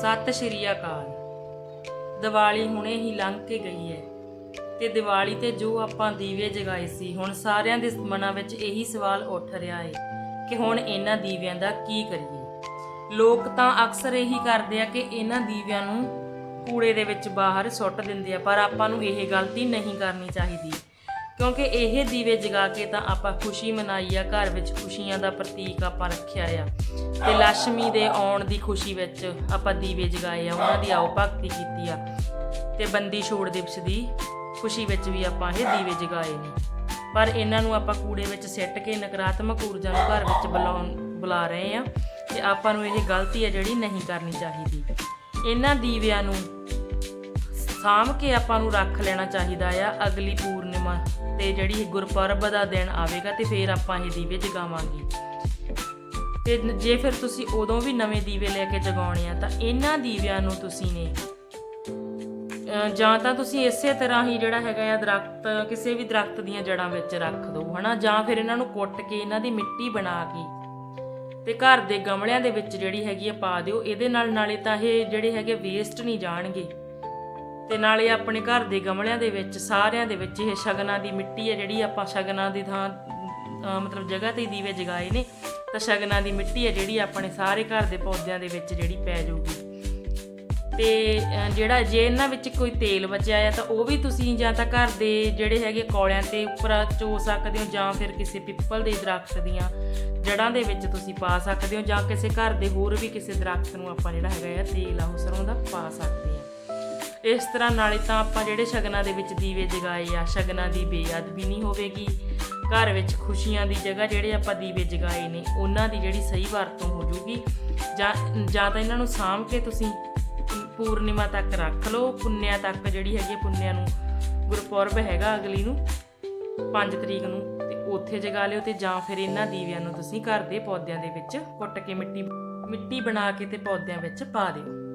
ਸਤਿ ਸ਼੍ਰੀ ਅਕਾਲ। ਦੀਵਾਲੀ ਹੁਣੇ ਹੀ ਲੰਘ ਕੇ ਗਈ ਹੈ ਤੇ ਦੀਵਾਲੀ ਤੇ ਜੋ ਆਪਾਂ ਦੀਵੇ ਜਗਾਏ ਸੀ, ਹੁਣ ਸਾਰਿਆਂ ਦੇ ਮਨਾਂ ਵਿੱਚ ਇਹੀ ਸਵਾਲ ਉੱਠ ਰਿਹਾ ਹੈ ਕਿ ਹੁਣ ਇਹਨਾਂ ਦੀਵਿਆਂ ਦਾ ਕੀ ਕਰੀਏ? ਲੋਕ ਤਾਂ ਅਕਸਰ ਇਹੀ ਕਰਦੇ ਆ ਕਿ ਇਹਨਾਂ ਦੀਵਿਆਂ ਨੂੰ ਕੂੜੇ ਦੇ ਵਿੱਚ ਬਾਹਰ ਸੁੱਟ ਦਿੰਦੇ ਆ, ਪਰ ਆਪਾਂ ਨੂੰ ਇਹ ਗਲਤੀ ਨਹੀਂ ਕਰਨੀ ਚਾਹੀਦੀ। ਕਿਉਂਕਿ ਇਹ ਦੀਵੇ ਜਗਾ ਕੇ ਤਾਂ ਆਪਾਂ ਖੁਸ਼ੀ ਮਨਾਈ ਆ, ਘਰ ਵਿੱਚ ਖੁਸ਼ੀਆਂ ਦਾ ਪ੍ਰਤੀਕ ਆਪਾਂ ਰੱਖਿਆ ਆ। ਤੇ ਲక్ష్ਮੀ ਦੇ ਆਉਣ ਦੀ ਖੁਸ਼ੀ ਵਿੱਚ ਆਪਾਂ ਦੀਵੇ ਜਗਾਏ ਆ, ਉਹਨਾਂ ਦੀ ਆਓ ਭਗਤੀ ਕੀਤੀ ਆ। ਤੇ ਬੰਦੀ ਛੋੜ ਦਿਵਸ ਦੀ ਖੁਸ਼ੀ ਵਿੱਚ ਵੀ ਆਪਾਂ ਇਹ ਦੀਵੇ ਜਗਾਏ ਨੇ। ਪਰ ਇਹਨਾਂ ਨੂੰ ਆਪਾਂ ਕੂੜੇ ਵਿੱਚ ਸਿੱਟ ਕੇ ਨਕਾਰਾਤਮਕ ਊਰਜਾ ਨੂੰ ਘਰ ਵਿੱਚ ਬੁਲਾਉਣ, ਬੁਲਾ ਰਹੇ ਆ। ਤੇ ਆਪਾਂ ਨੂੰ ਇਹ ਗਲਤੀ ਆ ਜਿਹੜੀ ਨਹੀਂ ਕਰਨੀ ਚਾਹੀਦੀ। ਇਹਨਾਂ ਦੀਵਿਆਂ ਨੂੰ ਸਾਂਭ ਕੇ ਆਪਾਂ ਨੂੰ ਰੱਖ ਲੈਣਾ ਚਾਹੀਦਾ ਆ ਅਗਲੀ ਪੂਰਨਿਮਾ ਤੇ ਜਿਹੜੀ ਗੁਰਪੁਰਬ ਦਾ ਦਿਨ ਆਵੇਗਾ ਤੇ ਫਿਰ ਆਪਾਂ ਇਹ ਦੀਵੇ ਜਗਾਵਾਂਗੇ। ਤੇ ਜੇ ਫਿਰ ਤੁਸੀਂ ਉਦੋਂ ਵੀ ਨਵੇਂ ਦੀਵੇ ਲੈ ਕੇ ਜਗਾਉਣੇ ਆ ਤਾਂ ਇਹਨਾਂ ਦੀਵਿਆਂ ਨੂੰ ਤੁਸੀਂ ਨੇ ਜਾਂ ਤਾਂ ਤੁਸੀਂ ਇਸੇ ਤਰ੍ਹਾਂ ਹੀ ਜਿਹੜਾ ਹੈਗਾ ਆ ਦਰਖਤ, ਕਿਸੇ ਵੀ ਦਰਖਤ ਦੀਆਂ ਜੜਾਂ ਵਿੱਚ ਰੱਖ ਦਿਓ ਹਨਾ? ਜਾਂ ਫਿਰ ਇਹਨਾਂ ਨੂੰ ਕੁੱਟ ਕੇ ਇਹਨਾਂ ਦੀ ਮਿੱਟੀ ਬਣਾ ਕੇ ਤੇ ਘਰ ਦੇ ਗਮਲਿਆਂ ਦੇ ਵਿੱਚ ਜਿਹੜੀ ਹੈਗੀ ਆ ਪਾ ਦਿਓ। ਇਹਦੇ ਨਾਲ ਨਾਲੇ ਤਾਂ ਇਹ ਜਿਹੜੇ ਹੈਗੇ ਵੇਸਟ ਨਹੀਂ ਜਾਣਗੇ। ਤੇ ਨਾਲੇ ਆਪਣੇ ਘਰ ਦੇ ਗਮਲਿਆਂ ਦੇ ਵਿੱਚ, ਸਾਰਿਆਂ ਦੇ ਵਿੱਚ ਇਹ ਸ਼ਗਨਾਂ ਦੀ ਮਿੱਟੀ ਹੈ ਜਿਹੜੀ ਆਪਾਂ ਸ਼ਗਨਾਂ ਦੀ ਥਾਂ ਮਤਲਬ ਜਗ੍ਹਾ ਤੇ ਦੀਵੇ ਜਗਾਏ ਨੇ। ਤਾਂ ਸ਼ਗਨਾਂ ਦੀ ਮਿੱਟੀ ਹੈ ਜਿਹੜੀ ਆਪਣੇ ਸਾਰੇ ਘਰ ਦੇ ਪੌਦਿਆਂ ਦੇ ਵਿੱਚ ਜਿਹੜੀ ਪੈ ਜਾਊਗੀ। ਤੇ ਜਿਹੜਾ ਜੇ ਇਹਨਾਂ ਵਿੱਚ ਕੋਈ ਤੇਲ ਬਚਿਆ ਆ, ਤਾਂ ਉਹ ਵੀ ਤੁਸੀਂ ਜਾਂ ਤਾਂ ਘਰ ਦੇ ਜਿਹੜੇ ਹੈਗੇ ਕੌਲਿਆਂ ਤੇ ਉੱਪਰ ਚੋ ਸਕਦੇ ਹੋ ਜਾਂ ਫਿਰ ਕਿਸੇ ਪਿੱਪਲ ਦੇ ਦਰਖਤ ਦੀਆਂ ਜੜਾਂ ਦੇ ਵਿੱਚ ਤੁਸੀਂ ਪਾ ਸਕਦੇ ਹੋ ਜਾਂ ਕਿਸੇ ਘਰ ਦੇ ਹੋਰ ਵੀ ਕਿਸੇ ਦਰਖਤ ਨੂੰ ਆਪਾਂ ਜਿਹੜਾ ਹੈਗਾ ਆ ਤੇਲ ਆ, ਉਹ ਸਰੋਂ ਦਾ ਪਾ ਸਕਦੇ ਇਸ ਤਰ੍ਹਾਂ ਨਾਲੇ ਤਾਂ ਆਪਾਂ ਜਿਹੜੇ ਸ਼ਗਨਾਂ ਦੇ ਵਿੱਚ ਦੀਵੇ ਜਗਾਏ ਆ, ਸ਼ਗਨਾਂ ਦੀ ਬੇਅਦਬੀ ਨਹੀਂ ਹੋਵੇਗੀ। ਘਰ ਵਿੱਚ ਖੁਸ਼ੀਆਂ ਦੀ ਜਗ੍ਹਾ ਜਿਹੜੇ ਆਪਾਂ ਦੀਵੇ ਜਗਾਏ ਨੇ, ਉਹਨਾਂ ਦੀ ਜਿਹੜੀ ਸਹੀ ਵਰਤੋਂ ਹੋ ਜੂਗੀ। ਜਾਂ ਜਾਂ ਤਾਂ ਇਹਨਾਂ ਨੂੰ ਸਾਂਭ ਕੇ ਤੁਸੀਂ ਪੂਰਨਿਮਾ ਤੱਕ ਰੱਖ ਲਓ, ਪੁੰਨਿਆ ਤੱਕ ਜਿਹੜੀ ਹੈਗੀ ਆ ਪੁੰਨਿਆ ਨੂੰ, ਗੁਰਪੁਰਬ ਹੈਗਾ ਅਗਲੀ ਨੂੰ 5 ਤਰੀਕ ਨੂੰ, ਤੇ ਉੱਥੇ ਜਗਾ ਲਿਓ ਤੇ ਜਾਂ ਫਿਰ ਇਹਨਾਂ ਦੀਵਿਆਂ ਨੂੰ ਤੁਸੀਂ ਘਰ ਦੇ ਪੌਦਿਆਂ ਦੇ ਵਿੱਚ ਕੁੱਟ ਕੇ ਮਿੱਟੀ ਮਿੱਟੀ ਬਣਾ ਕੇ ਤੇ ਪੌਦਿਆਂ ਵਿੱਚ ਪਾ ਦਿਓ।